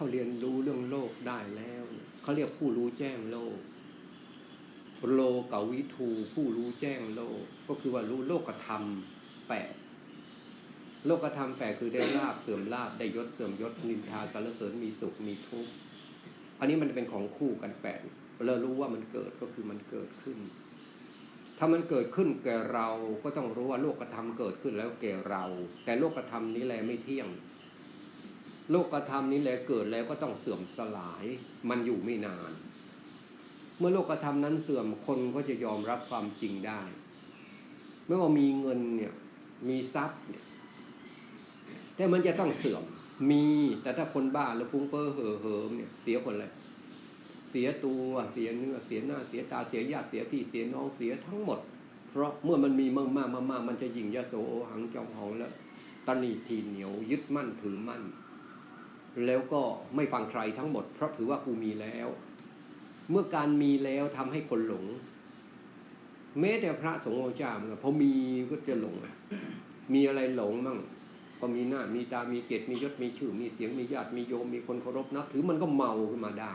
ถ้าเรียนรู้เรื่องโลกได้แล้วเขาเรียกผู้รู้แจ้งโลก โลกวิทูผู้รู้แจ้งโลก ก็คือว่ารู้โลกธรรมแปดโลกธรรมแปดคือได้ลาบเสื่อมลาบได้ยศเสื่อมยศนินทาสารเสริญมีสุขมีทุกข์อันนี้มันเป็นของคู่กันแปดเรารู้ว่ามันเกิดก็คือมันเกิดขึ้น ถ้ามันเกิดขึ้นแก่เราก็ต้องรู้ว่าโลกธรรมเกิดขึ้นแล้วแก่เรา แต่โลกธรรมนี้แหละไม่เที่ยง โลกธรรมนี้แหละเกิดแล้วก็ต้องเสื่อมสลาย มันอยู่ไม่นาน เมื่อโลกธรรมนั้นเสื่อมคนก็จะยอมรับความจริงได้ ไม่ว่ามีเงินเนี่ย มีทรัพย์เนี่ย แต่มันจะต้องเสื่อม มี แต่ถ้าคนบ้าแล้วฟุ้งเฟ้อเห่อเหิมเนี่ย เสียคนเลยเสียตัวเสียเนื้อเสียหน้าเสียตาเสียญาติเสียพี่เสียน้องเสียทั้งหมด เพราะเมื่อมันมีมากมากมากมันจะยิงยะโสโอหังจองหองแล้วตนีทีเหนียวยึดมั่นถือมั่น แล้วก็ไม่ฟังใครทั้งหมด เพราะถือว่ากูมีแล้ว เมื่อการมีแล้วทำให้คนหลงแม้แต่พระสงฆ์องค์เจ้าเพราะมีก็จะหลงมีอะไรหลงมั่งก็มีหน้ามีตามีเกียรติมียศมีชื่อ มีเสียงมีญาติมีโยมมีคนเคารพนับถือมันก็เมาขึ้นมาได้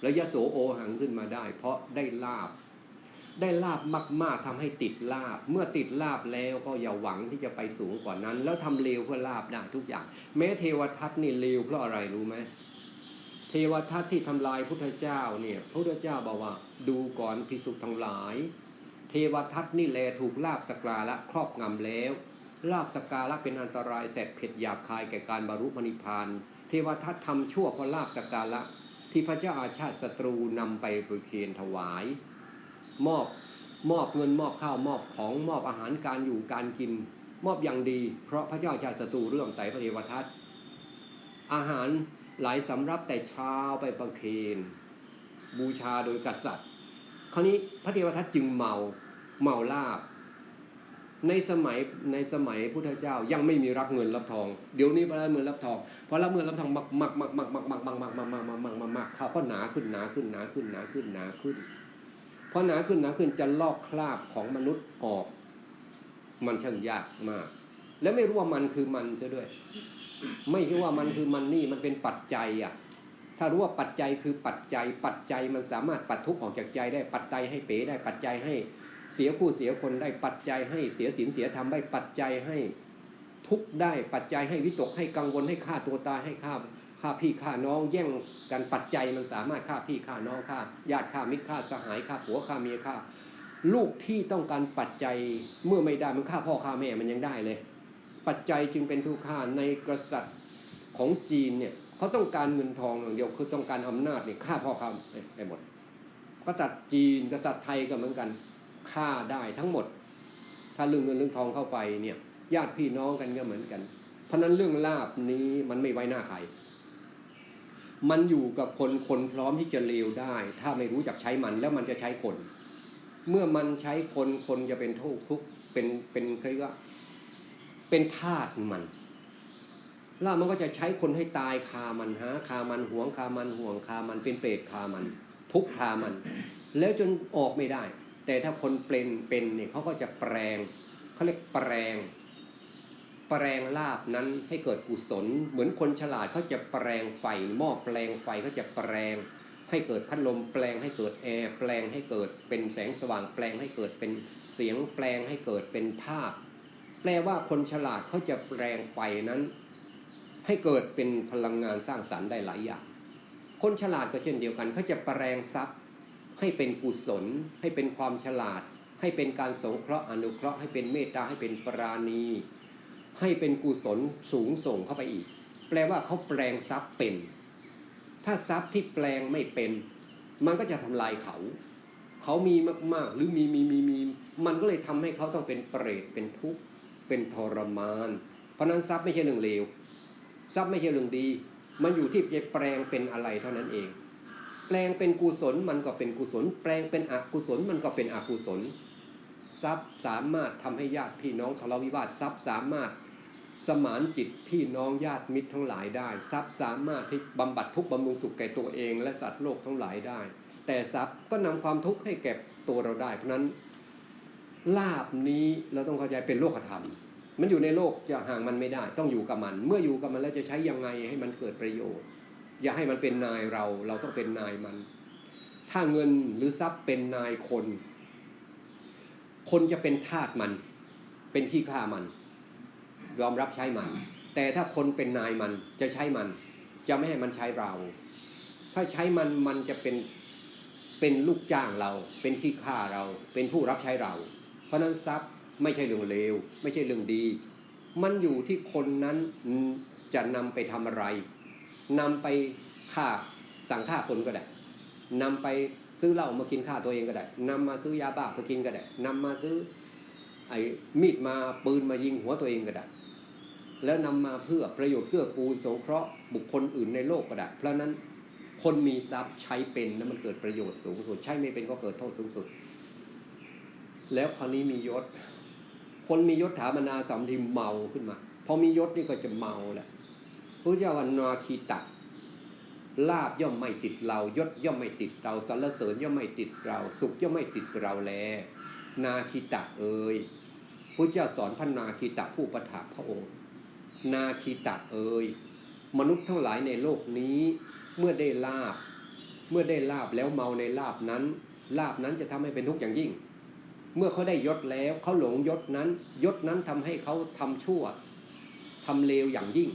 แล้วยะโสโอหังขึ้นมาได้ เพราะได้ลาบ ได้ลาบมาก ๆทำให้ติดลาบ เมื่อติดลาบแล้วก็อย่าหวังที่จะไปสูงกว่านั้น แล้วทำเลวเพื่อลาบได้ทุกอย่าง แม้เทวทัตนี่เลวเพราะอะไรรู้ไหมเทวทัตที่ทำลายพุทธเจ้าเนี่ยพระพุทธเจ้าบอกว่า ดูก่อนพิสุทั้งหลาย เทวทัตนี่แลถูกลาบสกาละครอบงำแล้วลาบสกาละเป็นอันตรายแสบเผ็ดหยาบคายแก่การบรรลุพนิพานเทวทัตทำชั่วเพราะลาบสกาละที่พระเจ้าอาชาติศัตรูนำไปปรเคนถวาย มอบมอบเงินมอบข้าวมอบของมอบอาหารการอยู่การกิน มอบอย่างดี เพราะพระเจ้าชาติศัตรูเรื่อมใสพระเทวทัตอาหารหลายสำรับแต่เช้าไปประเคนบูชาโดยกษัตริย์ คราวนี้พระเทวทัตจึงเมาเมาลาบ ในสมัยในสมัยพุทธเจ้ายังไม่มีรับเงินรับทอง เดี๋ยวนี้รับเงินรับทองพอรับเงินรับทองมักมักมักมักมักมักมักมักมักมักมักมักมักเขาก็หนาขึ้นหนาขึ้นหนาขึ้นหนาขึ้นหนาขึ้น พอหนาขึ้นหนาขึ้นจะลอกคราบของมนุษย์ออก มันช่างยากมาก แล้วไม่รู้ว่ามันคือมันซะด้วย ไม่รู้ว่ามันคือมันนี่มันเป็นปัจจัยอะ ถ้ารู้ว่าปัจจัยคือปัจจัย ปัจจัยมันสามารถปัดทุกข์ออกจากใจได้ปัจจัยให้เป๋ได้ปัจจัยให้เสียผู้เสียคนได้ปัจจัยให้เสียศีลเสียธรรมได้ปัจจัยให้ทุกได้ปัจจัยให้วิตกให้กังวลให้ฆ่าตัวตายให้ฆ่า ฆ่าพี่ฆ่าน้องแย่งกันปัจจัยมันสามารถฆ่าพี่ฆ่าน้องฆ่าญาติฆ่ามิตรฆ่าสหายฆ่าผัวฆ่าเมียฆ่า ลูกที่ต้องการปัจจัยเมื่อไม่ได้มันฆ่าพ่อฆ่าแม่มันยังได้เลย ปัจจัยจึงเป็นทุกข์ฆ่าในกษัตริย์ของจีนเนี่ยเขาต้องการเงินทองอย่างเดียวคือต้องการอำนาจเนี่ยฆ่าพ่อฆ่าไปหมดกษัตริย์จีนกษัตริย์ไทยก็เหมือนกันฆ่าได้ทั้งหมด ถ้าเรื่องเงินเรื่องทองเข้าไปเนี่ยญาติพี่น้องกันก็เหมือนกันเพราะนั้นเรื่องลาบนี้มันไม่ไว้หน้าใคร มันอยู่กับคนคนพร้อมที่จะเลวได้ ถ้าไม่รู้จักใช้มันแล้วมันจะใช้คน เมื่อมันใช้คนคนจะเป็นทุกทุกเป็นเป็นใครก็เป็นทาสมัน แลาบมันก็จะใช้คนให้ตายคามันหาคามันห่วงคามันห่วงคามันเป็นเปรตคามัน ทุกคามัน แล้วจนออกไม่ได้ แต่ถ้าคนเป็นเป็นเนี่ยเขาก็จะแปลงเขาเรียกแปลง แปลงลาบนั้นให้เกิดกุศล เหมือนคนฉลาดเขาจะแปลงไฟหม้อแปลงไฟเขาจะแปลง ให้เกิดพัดลมแปลงให้เกิดแอร์แปลงให้เกิดเป็นแสงสว่างแปลงให้เกิดเป็นเสียงแปลงให้เกิดเป็นภาพ แปลว่าคนฉลาดเขาจะแปลงไฟนั้น ให้เกิดเป็นพลังงานสร้างสรรค์ได้หลายอย่าง คนฉลาดก็เช่นเดียวกันเขาจะแปลงทรัพย์ ให้เป็นกุศล ให้เป็นความฉลาด ให้เป็นการสงเคราะห์อนุเคราะห์ให้เป็นเมตตาให้เป็นปราณี ให้เป็นกุศลสูงส่งเข้าไปอีก แปลว่าเขาแปลงทรัพย์เป็น ถ้าทรัพย์ที่แปลงไม่เป็น มันก็จะทำลายเขา เขามีมากๆ หรือมีมีมีมีมันก็เลยทำให้เขาต้องเป็นเปรตเป็นทุกข์เป็นทรมาน เพราะนั้นทรัพย์ไม่ใช่เรื่องเลวทรัพย์ไม่ใช่เรื่องดี มันอยู่ที่จะแปลงเป็นอะไรเท่านั้นเอง แปลงเป็นกุศลมันก็เป็นกุศล แปลงเป็นอกุศลมันก็เป็นอกุศลทรัพย์สามารถทำให้ญาติพี่น้องทะเลาะวิวาททรัพย์สามารถ สมานจิตพี่น้องญาติมิตรทั้งหลายได้ ทรัพย์สามารถที่บำบัดทุกข์บำรุงสุขแก่ตัวเอง และสัตว์โลกทั้งหลายได้ แต่ทรัพย์ก็นำความทุกข์ให้แก่ตัวเราได้เพราะนั้นลาบนี้เราต้องเข้าใจเป็นโลกธรรม มันอยู่ในโลกจะห่างมันไม่ได้ ต้องอยู่กับมัน เมื่ออยู่กับมันแล้วจะใช้ยังไงให้มันเกิดประโยชน์ อย่าให้มันเป็นนายเรา เราต้องเป็นนายมัน ถ้าเงินหรือทรัพย์เป็นนายคน คนจะเป็นทาสมัน เป็นขี้ข้ามัน ยอมรับใช้มัน แต่ถ้าคนเป็นนายมันจะใช้มัน จะไม่ให้มันใช้เรา ถ้าใช้มันมันจะเป็นเป็นลูกจ้างเรา เป็นขี้ข้าเรา เป็นผู้รับใช้เรา เพราะนั้นทรัพย์ไม่ใช่เรื่องเลว ไม่ใช่เรื่องดี มันอยู่ที่คนนั้นจะนำไปทำอะไรนำไปฆ่าสั่งฆ่าคนก็ได้นำไปซื้อเหล้ามากินฆ่าตัวเองก็ได้นำมาซื้อยาบ้ามากินก็ได้นำมาซื้อไอ้มีดมาปืนมายิงหัวตัวเองก็ได้ แล้วนำมาเพื่อประโยชน์เกื้อกูลสงเคราะห์บุคคลอื่นในโลกก็ได้เพราะนั้นคนมีทรัพย์ใช้เป็นแล้วมันเกิดประโยชน์สูงสุด ใช้ไม่เป็นก็เกิดโทษสูงสุด แล้วคราวนี้มียศ คนมียศถาบรรดาสัมทิมเมาขึ้นมา พอมียศนี่ก็จะเมาแหละพระเจ้าวันนาคีตักลาบย่อมไม่ติดเรายศย่อมไม่ติดเราสรรเสริญย่อมไม่ติดเรา สุขย่อมไม่ติดเราแล นาคีตักเอ่ยพระเจ้าสอนพระนาคีตักผู้ประทับพระองค์ นาคีตักเอ่ยมนุษย์ทั้งหลายในโลกนี้เมื่อได้ลาบ เมื่อได้ลาบแล้วเมาในลาบนั้น ลาบนั้นจะทำให้เป็นทุกข์อย่างยิ่ง เมื่อเขาได้ยศแล้วเขาหลงยศนั้น ยศนั้นทำให้เขาทำชั่วทำเลวอย่างยิ่ง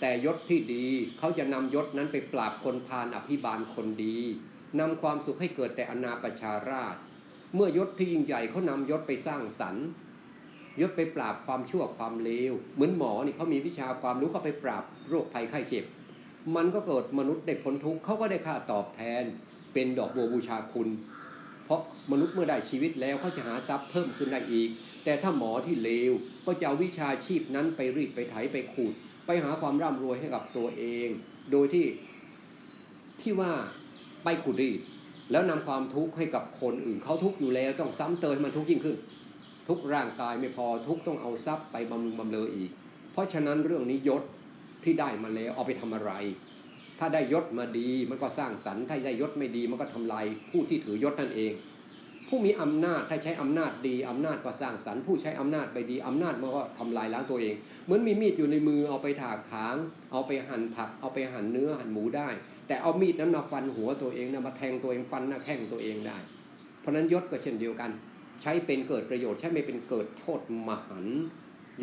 แต่ยศที่ดีเขาจะนำยศนั้นไปปราบคนพาลอภิบาลคนดีนำความสุขให้เกิดแต่อนาประชาราช เมื่อยศที่ยิ่งใหญ่เขานำยศไปสร้างสรรค์ ยศไปปราบความชั่วความเลวเหมือนหมอนี่เขามีวิชาความรู้เขาไปปราบโรคภัยไข้เจ็บ มันก็เกิดมนุษย์ได้พ้นทุกข์เขาก็ได้ค่าตอบแทน เป็นดอกบัวบูชาคุณ เพราะมนุษย์เมื่อได้ชีวิตแล้วเขาจะหาทรัพย์เพิ่มขึ้นได้อีก แต่ถ้าหมอที่เลวก็จะเอาวิชาชีพนั้นไปรีดไปไถไปขูด ไปหาความร่ำรวยให้กับตัวเอง โดยที่ที่ว่าไปขุดรีดแล้วนำความทุกข์ให้กับคนอื่นเขาทุกข์อยู่แล้วต้องซ้ำเติมมันทุกข์ยิ่งขึ้น ทุกร่างกายไม่พอทุกต้องเอาทรัพย์ไปบำรุงบำเรออีก เพราะฉะนั้นเรื่องนี้ยศที่ได้มาแล้วเอาไปทำอะไร ถ้าได้ยศมาดีมันก็สร้างสรรค์ถ้าได้ยศไม่ดีมันก็ทำลายผู้ที่ถือยศนั่นเอง ผู้มีอำนาจถ้าใช้อำนาจดีอำนาจก็สร้างสรรค์ผู้ใช้อำนาจไปดีอำนาจมันก็ทำลายล้างตัวเอง เหมือนมีมีดอยู่ในมือเอาไปถากถาง เอาไปหั่นผัก เอาไปหั่นเนื้อหั่นหมูได้ แต่เอามีดนั้นมาฟันหัวตัวเองนะมาแทงตัวเองฟันหน้าแข้งตัวเองได้ เพราะนั้นยศก็เช่นเดียวกัน ใช้เป็นเกิดประโยชน์ ใช้ไม่เป็นเกิดโทษมหัน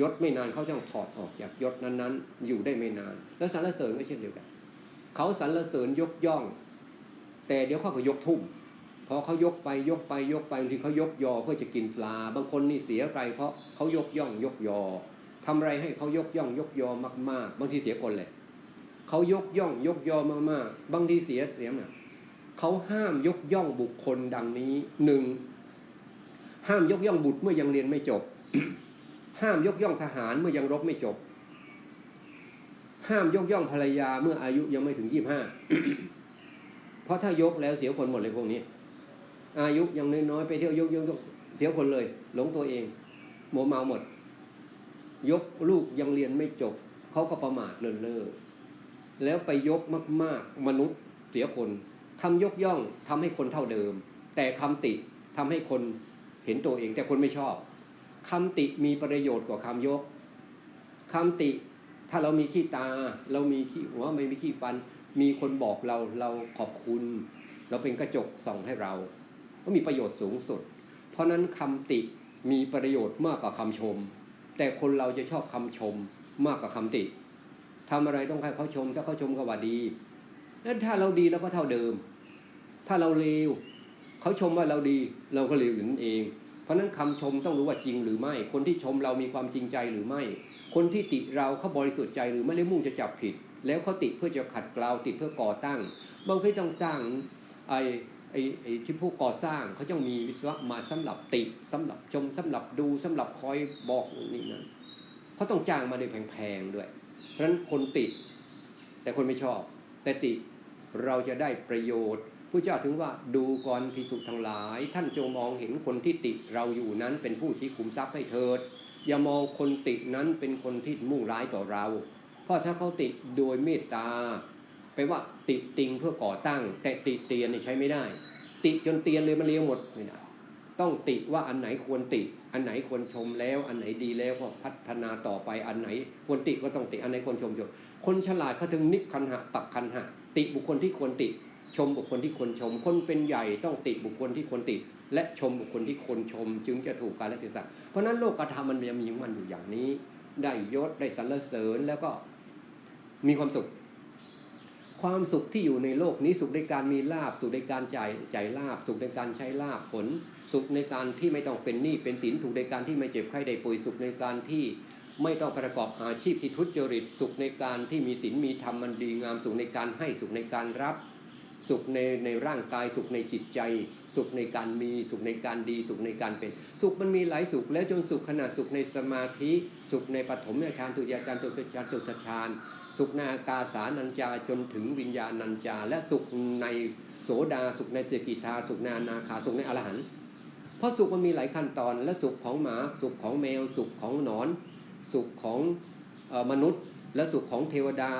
ยศไม่นานเขาต้องถอดออกจากยศนั้นๆ อยู่ได้ไม่นาน แล้วสรรเสริญก็เช่นเดียวกันเขาสรรเสริญยกย่อง แต่เดี๋ยวเขาก็ยกทุ่มพอเขายกไปยกไปยกไปบางทีเขายกยอเพื่อจะกินปลา บางคนนี่เสียไปเพราะเขายกย่องยกยอทำอะไรให้เขายกย่องยกยอมากๆ บางทีเสียคนเลยเขายกย่องยกยอมากๆ บางทีเสียเสียเนี่ยเขาห้ามยกย่องบุคคลดังนี้หนึ่ง ห้ามยกย่องบุตรเมื่อยังเรียนไม่จบ ห้ามยกย่องทหารเมื่อยังรบไม่จบ ห้ามยกย่องภรรยาเมื่ออายุยังไม่ถึงยี่ห้าเพราะถ้ายกแล้วเสียคนหมดเลยพวกนี้ อายุยังน้อยๆไปเที่ยวยกยกเสียคนเลย หลงตัวเองโมเมาหมด ยกลูกยังเรียนไม่จบเขาก็ประมาทเลินเล่อแล้วไปยกมาก ๆ มนุษย์เสียคนคำยกย่องทำให้คนเท่าเดิม แต่คำติทำให้คน เห็นตัวเองแต่คนไม่ชอบคำติมีประโยชน์กว่าคำยกคำติถ้าเรามีขี้ตา เรามีขี้หัวไม่มีขี้ฟัน มีคนบอกเราเราขอบคุณ เราเป็นกระจกส่องให้เรา ก็มีประโยชน์สูงสุด เพราะนั้นคำติมีประโยชน์มากกว่าคำชม แต่คนเราจะชอบคำชมมากกว่าคำติทำอะไรต้องให้เขาชม ถ้าเขาชมก็ว่าดีแล้วถ้าเราดีเราก็เท่าเดิม ถ้าเราเลว เขาชมว่าเราดีเราก็เลวอยู่นั่นเอง เพราะนั้นคำชมต้องรู้ว่าจริงหรือไม่ คนที่ชมเรามีความจริงใจหรือไม่ คนที่ติเราเขาบริสุทธิ์ใจหรือไม่ได้มุ่งจะจับผิด แล้วเขาติเพื่อจะขัดเกลาติดเพื่อก่อตั้ง บางทีต้องจ้างไอ้ไอ้ไอ้ที่ผู้ก่อสร้างเขาต้องมีวิศวะมาสำหรับติสำหรับชมสำหรับดูสำหรับคอยบอกนี่นะเขาต้องจ้างมาด้วยแพงๆด้วย เพราะฉะนั้นคนติ แต่คนไม่ชอบ แต่ติเราจะได้ประโยชน์ ผู้เจ้าถึงว่าดูก่อนพิสุทั้งหลาย ท่านจงมองเห็นคนที่ติเราอยู่นั้นเป็นผู้ชี้ขุมทรัพย์ให้เถิด อย่ามองคนตินั้นเป็นคนที่มุ่งร้ายต่อเรา เพราะถ้าเขาติโดยเมตตาแปลว่าติติงเพื่อก่อตั้ง แต่ติเตียนใช้ไม่ได้ ติจนเตียนเลยมันเลี้ยวหมดไม่ได้ต้องติว่าอันไหนควรติ อันไหนควรชมแล้ว อันไหนดีแล้วก็พัฒนาต่อไปอันไหนควรติก็ต้องติอันไหนควรชมชมคนฉลาดเขาถึงนิคันหะปักคันหะ ติบุคคลที่ควรติ ชมบุคคลที่ควรชม คนเป็นใหญ่ต้องติบุคคลที่ควรติ และชมบุคคลที่ควรชม จึงจะถูกการลเทศะเพราะนั้นโลกธรรมมันจะมีมันอยู่อย่างนี้ ได้ยศได้สรรเสริญแล้วก็มีความสุข ความสุขที่อยู่ในโลกนี้สุขในการมีลาบสุขในการจ่ายจ่ายลาบสุขในการใช้ลาบผล สุขในการที่ไม่ต้องเป็นหนี้เป็นสินถูกในการที่ไม่เจ็บไข้ได้ป่วยสุขในการที่ไม่ต้องประกอบอาชีพที่ทุจริตสุขในการที่มีศีลมีธรรมมันดีงามสุขในการให้สุขในการรับ สุขในในร่างกายสุขในจิตใจ สุขในการมีสุขในการดี สุขในการเป็น สุขมันมีหลายสุข แล้วจนสุขขนาดสุขในสมาธิ สุขในปฐมฌานตุติยฌานตุติยฌานตุติยฌานสุขนากาสานัญจาจนถึงวิญญาณัญจา และสุขในโสดาสุขในเสกิทา สุขนอนาคาสุขในอรหันต์เพราะสุขมันมีหลายขั้นตอน และสุขของหมาสุขของแมว สุขของหนอน สุขของมนุษย์ และสุขของเทวดา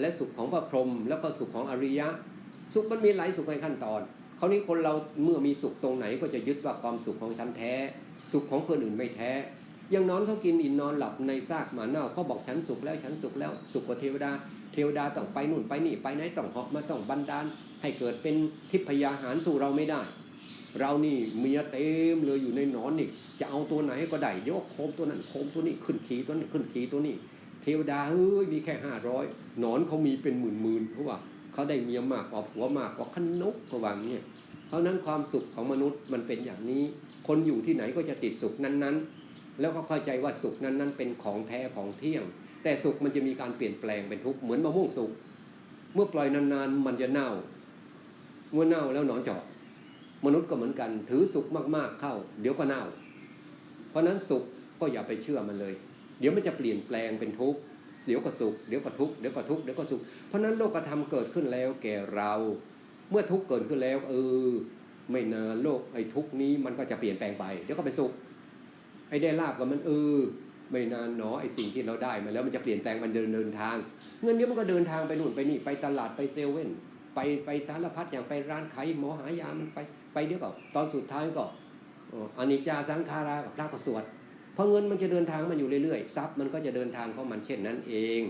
และสุขของพระพรหมแล้วก็สุขของอริยะ สุขมันมีหลายสุขในขั้นตอนคราวนี้คนเราเมื่อมีสุขตรงไหนก็จะยึดว่าความสุขของฉันแท้ สุขของคนอื่นไม่แท้ยังนอนเขากินอิ่นนอนหลับในซากหมาเน่าเขาบอกฉันสุขแล้วฉันสุขแล้วสุขกว่าเทวดา เทวดาต้องไปนู่นไปนี่ไปไหนต้องหอกมาต้องบันดาล ให้เกิดเป็นทิพยาหารสู่เราไม่ได้ เรานี่เมียเต็มเลยอยู่ในนอนนี่จะเอาตัวไหนก็ได้ยกโคมตัวนั้นโคมตัวนี้ขึ้นขีตัวนี้ขึ้นขีตัวนี้ เทวดาเฮ้ยมีแค่ห้าร้อยนอนเขามีเป็นหมื่นหมื่นเพราะว่า เขาได้เมียมากกว่าผัวมากกว่าขนกกว่าเนี่ยเพราะนั้นความสุขของมนุษย์มันเป็นอย่างนี้ คนอยู่ที่ไหนก็จะติดสุขนั้นๆ แล้วก็เข้าใจว่าสุขนั้นนั้นเป็นของแท้ของเที่ยง แต่สุขมันจะมีการเปลี่ยนแปลงเป็นทุกข์เหมือนมะม่วงสุกเมื่อปล่อยนานๆมันจะเน่า เมื่อเน่าแล้วหนอนจอกมนุษย์ก็เหมือนกันถือสุขมากๆเข้า เดี๋ยวก็เน่า เพราะนั้นสุขก็อย่าไปเชื่อมันเลย เดี๋ยวมันจะเปลี่ยนแปลงเป็นทุกข์ เดี๋ยวก็สุขเดี๋ยวก็ทุกข์เดี๋ยวก็ทุกข์เดี๋ยวก็สุขเพราะนั้นโลกธรรมเกิดขึ้นแล้วแก่เรา เมื่อทุกข์เกิดขึ้นแล้ว เออ ไม่นานโลกไอ้ทุกนี้มันก็จะเปลี่ยนแปลงไป เดี๋ยวก็เป็นสุขไอ้ได้ลาบกับมันเออไม่นานหนอไอ้สิ่งที่เราได้มาแล้วมันจะเปลี่ยนแปลงมันเดินเดินทาง เงินเนี้ยมันก็เดินทางไปนู่นไปนี่ไปตลาดไปเซเว่นไปไปสารพัดอย่างไปร้านขายหมอหายามันไปไปเดี๋ยวก็ตอนสุดท้ายก็อานิจจาสังขารากับพระก็สวด ราะเงินมันจะเดินทางมันอยู่เรื่อยๆทรัพย์มันก็จะเดินทางของมันเช่นนั้นเอง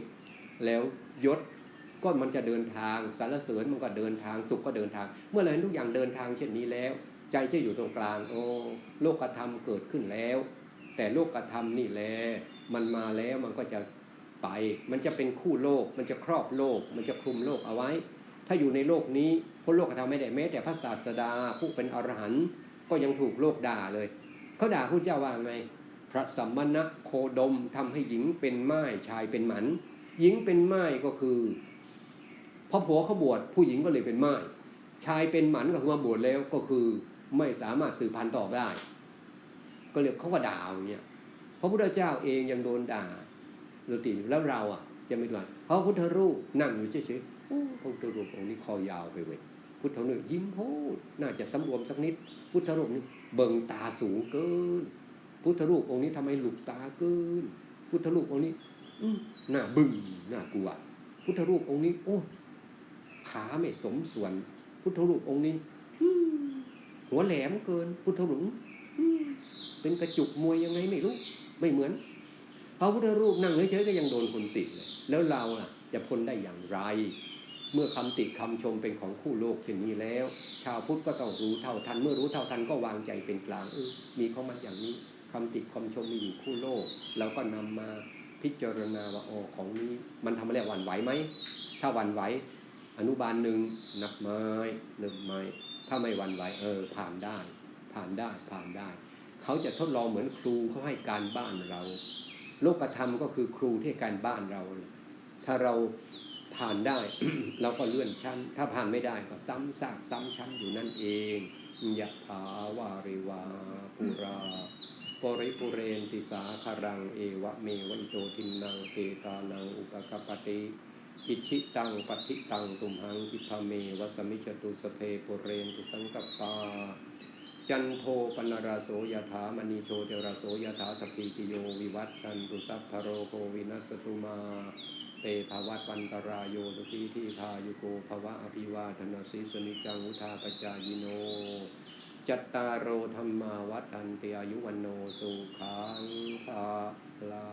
แล้วยศก็มันจะเดินทางสารเสริญมันก็เดินทางสุขก็เดินทาง เมื่อไรทุกอย่างเดินทางเช่นนี้แล้ว ใจจะอยู่ตรงกลาง โอ้โลกธรรมเกิดขึ้นแล้ว แต่โลกธรรมนี่แหละมันมาแล้วมันก็จะไป มันจะเป็นคู่โลก มันจะครอบโลก มันจะคลุมโลกเอาไว้ ถ้าอยู่ในโลกนี้พ้นโลกธรรมไม่ได้แม้แต่พระศาสดาผู้เป็นอรหันต์ก็ยังถูกโลกด่าเลยเขาด่าพระเจ้าว่าไง พระสัมมณะโคดมทำให้หญิงเป็นไม้ชายเป็นหมัน หญิงเป็นไม้ก็คือพอผัวเขาบวชผู้หญิงก็เลยเป็นไม้ชายเป็นหมันก็คือมาบวชแล้วก็คือไม่สามารถสืบพันธุ์ต่อได้ ก็เรียกเขาก็ด่าอย่างเงี้ยพระพุทธเจ้าเองยังโดนด่าเราติแล้วเราอะ จะไม่ด่าเพราะพุทธรูปนั่งอยู่เฉยๆพระพุทธรูปองค์นี้คอยาวไปเว้ยพุทธรูปยิ้มโพดน่าจะสำรวมสักนิด พุทธรูปนี้เบิ่งตาสูงเกิน พุทธรูปองค์นี้ทำไมหลุกตาเกิน พุทธรูปองค์นี้ อืหน้าบึ้งหน้ากลัว พุทธรูปองค์นี้ โอ้ ขาไม่สมส่วน พุทธรูปองค์นี้หัวแหลมเกิน พุทธรูปเป็นกระจุกมวยยังไงไม่รู้ ไม่เหมือนพระพุทธรูปนั่งเฉยๆก็ยังโดนคนติเลย แล้วเราล่ะ จะพ้นได้อย่างไร เมื่อคำติคำชมเป็นของคู่โลกเช่นนี้แล้ว ชาวพุทธก็ต้องรู้เท่าทัน เมื่อรู้เท่าทันก็วางใจเป็นกลางเออมีของมันอย่างนี้ คำติคำชมมีอยู่คู่โลก เราก็นำมาพิจารณาว่าอ๋อของนี้มันทำอะไรหวั่นไหวไหม ถ้าหวั่นไหวอนุบาลหนึ่งนับไม้หนึ่งไม้ ถ้าไม่หวั่นไหวเออ ผ่านได้ ผ่านได้ผ่านได้ เขาจะทดลองเหมือนครูเขาให้การบ้านเรา โลกธรรมก็คือครูที่การบ้านเรา ถ้าเราผ่านได้เราก็เลื่อนชั้น ถ้าผ่านไม่ได้ก็ซ้ำซากซ้ำชั้นอยู่นั่นเองยะถาวาริวาปุรา ปริปุเรนติสาคารังเอวะเมวิโตทินังเตตานังอุปกปติอิชิตังปฏิตังตุมหังอิทาเมวสมิจตุสเพปุเรนตุสังกปา จันโทปนราโสยถามณีโชเทราโสยถาสพีติโยวิวัตตันตุสัพพโรโควินัสตุมา เตภวัตวันตรายโยสุขีที่ทายุโกภวะอภิวาทนาสีสนิจังุทาปจายโน จัตตารโอธรรมาวัตันติอายุวันโนสุขังภาลา